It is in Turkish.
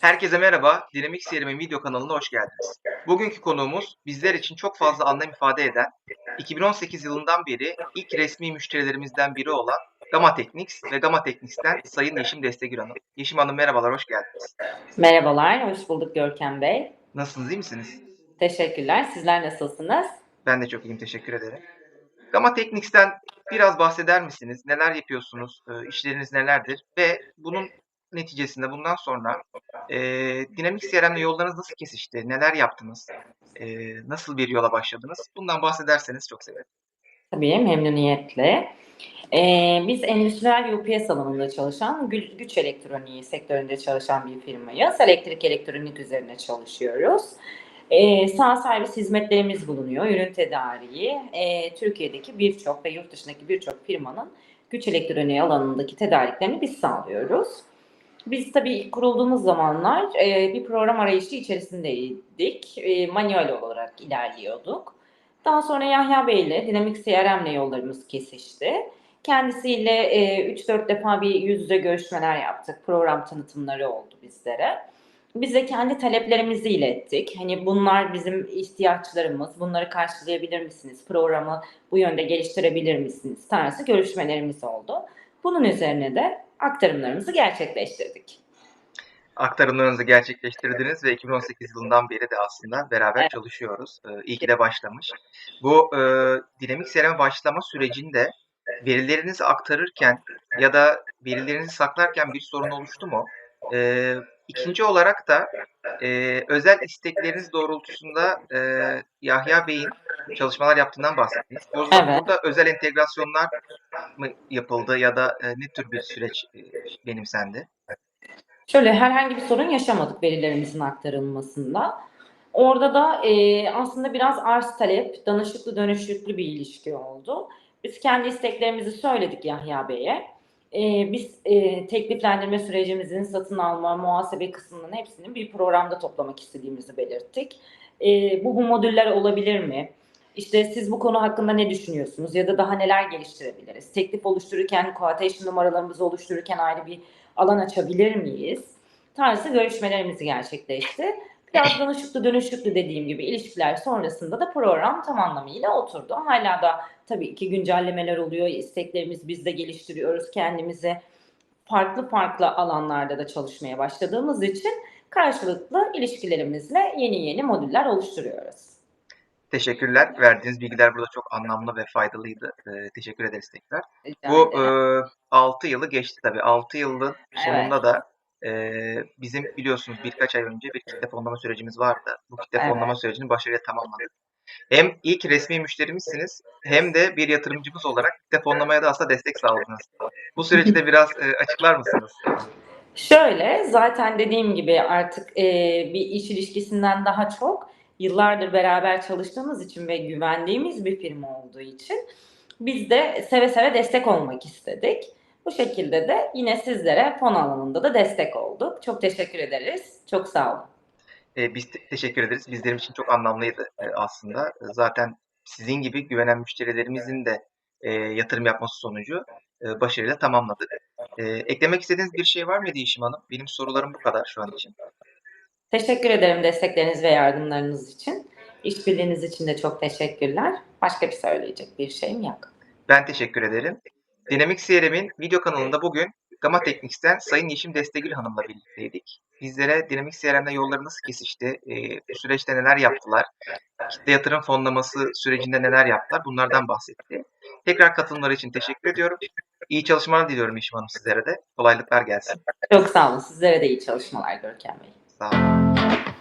Herkese merhaba, Dinamik CRM'in video kanalına hoş geldiniz. Bugünkü konuğumuz bizler için çok fazla anlam ifade eden, 2018 yılından beri ilk resmi müşterilerimizden biri olan Gamma Technics ve Gamma Technics'ten Sayın Yeşim Destegül Hanım. Yeşim Hanım merhabalar, hoş geldiniz. Merhabalar, hoş bulduk Görkem Bey. Nasılsınız, iyi misiniz? Teşekkürler. Sizler nasılsınız? Ben de çok iyiyim, teşekkür ederim. Gamma Technics'ten biraz bahseder misiniz? Neler yapıyorsunuz? E, işleriniz nelerdir? Ve bunun neticesinde bundan sonra e, dinamik CRM'le yollarınız nasıl kesişti? Neler yaptınız? E, nasıl bir yola başladınız? Bundan bahsederseniz çok sevinirim. Tabii, memnuniyetle. Ee, biz endüstriyel UPS alanında çalışan, gü- güç elektroniği sektöründe çalışan bir firmayız. Elektrik elektronik üzerine çalışıyoruz. Ee, sağ servis hizmetlerimiz bulunuyor, ürün tedariği. Ee, Türkiye'deki birçok ve yurt dışındaki birçok firmanın güç elektroniği alanındaki tedariklerini biz sağlıyoruz. Biz tabii ilk kurulduğumuz zamanlar e, bir program arayışı içerisindeydik. E, manuel olarak ilerliyorduk. Daha sonra Yahya Bey ile Dinamik CRM ile yollarımız kesişti. Kendisiyle e, 3-4 defa bir yüz yüze görüşmeler yaptık. Program tanıtımları oldu bizlere. Bize kendi taleplerimizi ilettik. Hani bunlar bizim ihtiyaçlarımız, bunları karşılayabilir misiniz? Programı bu yönde geliştirebilir misiniz? Tarzı görüşmelerimiz oldu. Bunun üzerine de aktarımlarımızı gerçekleştirdik. Aktarımlarınızı gerçekleştirdiniz ve 2018 yılından beri de aslında beraber Evet. çalışıyoruz. E, iyi ki de başlamış. Bu e, dinamik CRM başlama sürecinde verilerinizi aktarırken ya da verilerinizi saklarken bir sorun oluştu mu? E, ikinci olarak da e, özel istekleriniz doğrultusunda e, Yahya Bey'in çalışmalar yaptığından bahsettiniz. O Evet. burada özel entegrasyonlar mı yapıldı ya da e, ne tür bir süreç e, benimsendi? Şöyle herhangi bir sorun yaşamadık verilerimizin aktarılmasında. Orada da e, aslında biraz arz talep, danışıklı dönüşüklü bir ilişki oldu. Biz kendi isteklerimizi söyledik Yahya Bey'e. E, biz e, tekliflendirme sürecimizin satın alma, muhasebe kısmının hepsini bir programda toplamak istediğimizi belirttik. E, bu, bu modüller olabilir mi? İşte siz bu konu hakkında ne düşünüyorsunuz ya da daha neler geliştirebiliriz? Teklif oluştururken, quotation numaralarımızı oluştururken ayrı bir alan açabilir miyiz? Tarzı görüşmelerimiz gerçekleşti. Biraz danışıklı dönüşüklü dediğim gibi ilişkiler sonrasında da program tam anlamıyla oturdu. Hala da tabii ki güncellemeler oluyor, isteklerimiz biz de geliştiriyoruz kendimizi. Farklı farklı alanlarda da çalışmaya başladığımız için karşılıklı ilişkilerimizle yeni yeni modüller oluşturuyoruz. Teşekkürler. Verdiğiniz bilgiler burada çok anlamlı ve faydalıydı. Ee, teşekkür ederiz tekrar. Rica Bu ederim. e, 6 yılı geçti tabii. 6 yılın Evet. sonunda da e, bizim biliyorsunuz birkaç ay önce bir kitle fonlama sürecimiz vardı. Bu kitle Evet. fonlama sürecini başarıyla tamamladık. Hem ilk resmi müşterimizsiniz hem de bir yatırımcımız olarak kitle fonlamaya da aslında destek sağladınız. Bu süreci de biraz e, açıklar mısınız? Şöyle, zaten dediğim gibi artık e, bir iş ilişkisinden daha çok yıllardır beraber çalıştığımız için ve güvendiğimiz bir firma olduğu için biz de seve seve destek olmak istedik. Bu şekilde de yine sizlere fon alanında da destek olduk. Çok teşekkür ederiz. Çok sağ olun. E, biz te- teşekkür ederiz. Bizlerim için çok anlamlıydı e, aslında. Zaten sizin gibi güvenen müşterilerimizin de e, yatırım yapması sonucu e, başarıyla tamamladık. E, eklemek istediğiniz bir şey var mıydı Yeşim Hanım? Benim sorularım bu kadar şu an için. Teşekkür ederim destekleriniz ve yardımlarınız için. İşbirliğiniz için de çok teşekkürler. Başka bir söyleyecek bir şeyim yok. Ben teşekkür ederim. Dinamik CRM'in video kanalında bugün Gamma Technics'ten Sayın Yeşim Destegül Hanım'la birlikteydik. Bizlere Dinamik CRM'de yolları nasıl kesişti, e, bu süreçte neler yaptılar, kitle yatırım fonlaması sürecinde neler yaptılar bunlardan bahsetti. Tekrar katılımları için teşekkür ediyorum. İyi çalışmalar diliyorum Yeşim Hanım sizlere de. Kolaylıklar gelsin. Çok sağ olun. Sizlere de iyi çalışmalar Görkem Bey. Sağ olun.